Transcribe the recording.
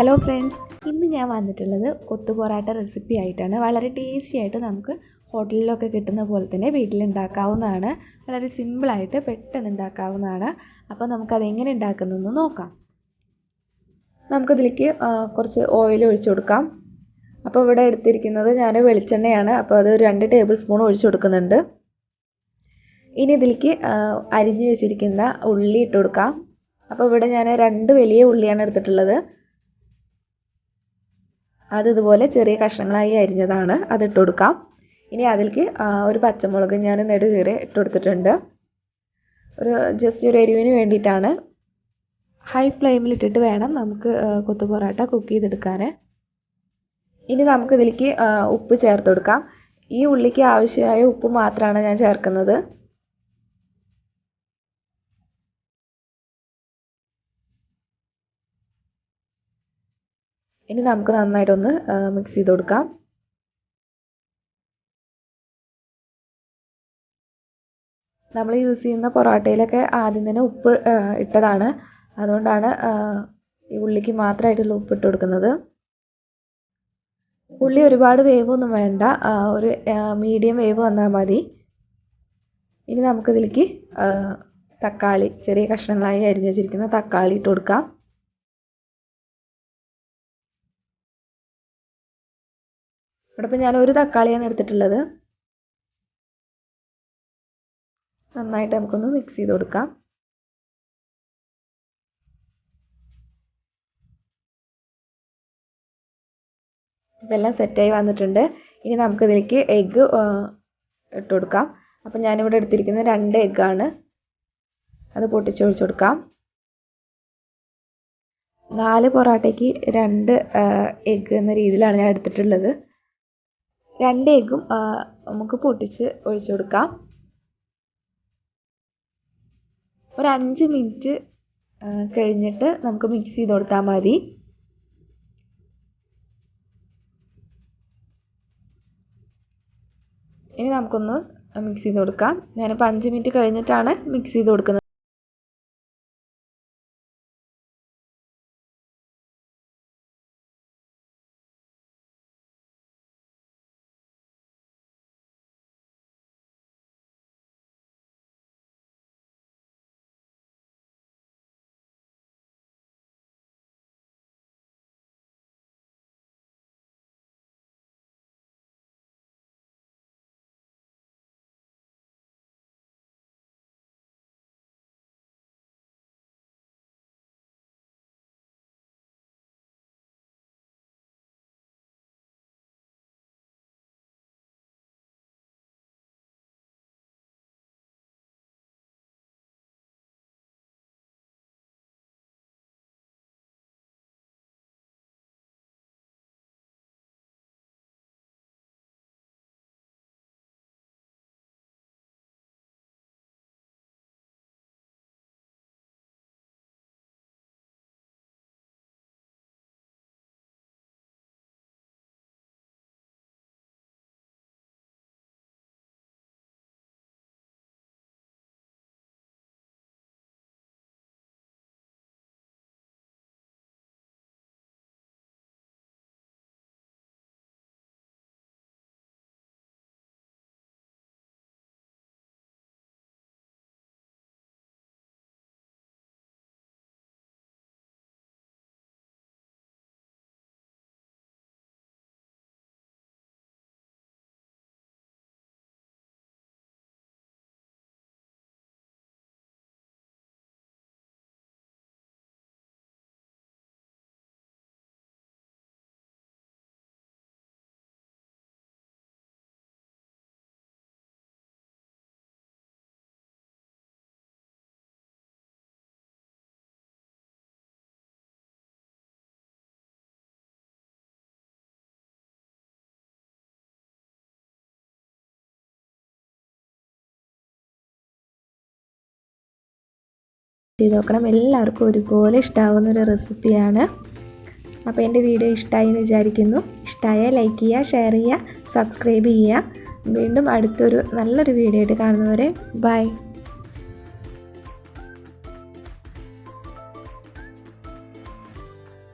Hello friends ഇന്ന് ഞാൻ വന്നിട്ടുള്ളത് കൊത്തു പൊറാട്ട റെസിപ്പി ആയിട്ടാണ്. വളരെ ടേസ്റ്റി ആയിട്ട് നമുക്ക് ഹോട്ടലിലൊക്കെ കിട്ടുന്ന പോലെ തന്നെ വീട്ടിലുണ്ടാക്കാവുന്നതാണ്. വളരെ സിമ്പിളായിട്ട് പെട്ടെന്ന് ഉണ്ടാക്കാവുന്നതാണ്. അപ്പോൾ നമുക്കത് എങ്ങനെ ഉണ്ടാക്കുന്നതെന്ന് നോക്കാം. നമുക്കതിലേക്ക് കുറച്ച് ഓയിൽ ഒഴിച്ചു കൊടുക്കാം. അപ്പോൾ ഇവിടെ എടുത്തിരിക്കുന്നത് ഞാൻ വെളിച്ചെണ്ണയാണ്. അപ്പോൾ അത് രണ്ട് ടേബിൾ സ്പൂൺ ഒഴിച്ചു കൊടുക്കുന്നുണ്ട്. ഇനി ഇതിലേക്ക് അരിഞ്ഞു വെച്ചിരിക്കുന്ന ഉള്ളി ഇട്ട് കൊടുക്കാം. അപ്പോൾ ഇവിടെ ഞാൻ രണ്ട് വലിയ ഉള്ളിയാണ് എടുത്തിട്ടുള്ളത്. അത് ഇതുപോലെ ചെറിയ കഷ്ണങ്ങളായി അരിഞ്ഞതാണ്. അത് ഇട്ട് കൊടുക്കാം ഇനി അതിലേക്ക് ഒരു പച്ചമുളക് ഞാൻ നെടുകീറി ഇട്ട് കൊടുത്തിട്ടുണ്ട് ഒരു ജസ്റ്റ് ഒരു എരിവിന് വേണ്ടിയിട്ടാണ്. ഹൈ ഫ്ലെയിമിൽ ഇട്ടിട്ട് വേണം നമുക്ക് കൊത്തു പൊറോട്ട കുക്ക് ചെയ്തെടുക്കാൻ ഇനി നമുക്ക് ഇതിലേക്ക് ഉപ്പ് ചേർത്ത് കൊടുക്കാം ഈ ഉള്ളിക്ക് ആവശ്യമായ ഉപ്പ് മാത്രമാണ് ഞാൻ ചേർക്കുന്നത്. ഇനി നമുക്ക് നന്നായിട്ടൊന്ന് മിക്സ് ചെയ്ത് കൊടുക്കാം. നമ്മൾ യൂസ് ചെയ്യുന്ന പൊറോട്ടയിലൊക്കെ ആദ്യം തന്നെ ഉപ്പ് ഇട്ടതാണ്. അതുകൊണ്ടാണ് ഈ ഉള്ളിക്ക് മാത്രമായിട്ടുള്ള ഉപ്പ് ഇട്ട് കൊടുക്കുന്നത്. ഉള്ളി ഒരുപാട് വേവൊന്നും വേണ്ട. ഒരു മീഡിയം വേവ് വന്നാൽ മതി. ഇനി നമുക്കിതിലേക്ക് തക്കാളി ചെറിയ കഷ്ണങ്ങളായി അരിഞ്ഞ് വെച്ചിരിക്കുന്ന തക്കാളി ഇട്ട് കൊടുക്കാം. ഇവിടെ ഞാൻ ഒരു തക്കാളിയാണ് എടുത്തിട്ടുള്ളത്. നന്നായിട്ട് നമുക്കൊന്ന് മിക്സ് ചെയ്ത് കൊടുക്കാം. ഇപ്പം എല്ലാം സെറ്റായി വന്നിട്ടുണ്ട്. ഇനി നമുക്കിതിലേക്ക് എഗ്ഗ് ഇട്ട് കൊടുക്കാം. അപ്പം ഞാനിവിടെ എടുത്തിരിക്കുന്നത് രണ്ട് എഗ്ഗാണ് അത് പൊട്ടിച്ചൊഴിച്ച് കൊടുക്കാം. നാല് പൊറോട്ടയ്ക്ക് രണ്ട് എഗ്ഗ് എന്ന രീതിയിലാണ് ഞാൻ എടുത്തിട്ടുള്ളത്. രണ്ട് എഗ്ഗും നമുക്ക് പൊട്ടിച്ച് ഒഴിച്ചു കൊടുക്കാം. ഒരു അഞ്ച് മിനിറ്റ് കഴിഞ്ഞിട്ട് നമുക്ക് മിക്സ് ചെയ്ത് കൊടുത്താൽ മതി. ഇനി നമുക്കൊന്ന് മിക്സ് ചെയ്ത് കൊടുക്കാം. ഞാനിപ്പോൾ അഞ്ച് മിനിറ്റ് കഴിഞ്ഞിട്ടാണ് മിക്സ് ചെയ്ത് കൊടുക്കുന്നത്. ചെയ്ത് നോക്കണം. എല്ലാവർക്കും ഒരുപോലെ ഇഷ്ടാവുന്ന ഒരു റെസിപ്പിയാണ്. അപ്പോൾ എന്റെ വീഡിയോ ഇഷ്ടമായി എന്ന് വിചാരിക്കുന്നു. ഇഷ്ടമായാൽ ലൈക്ക് ചെയ്യുക ഷെയർ ചെയ്യുക സബ്സ്ക്രൈബ് ചെയ്യുക. വീണ്ടും അടുത്തൊരു നല്ലൊരു വീഡിയോ ആയിട്ട് കാണുന്നവരെ ബൈ.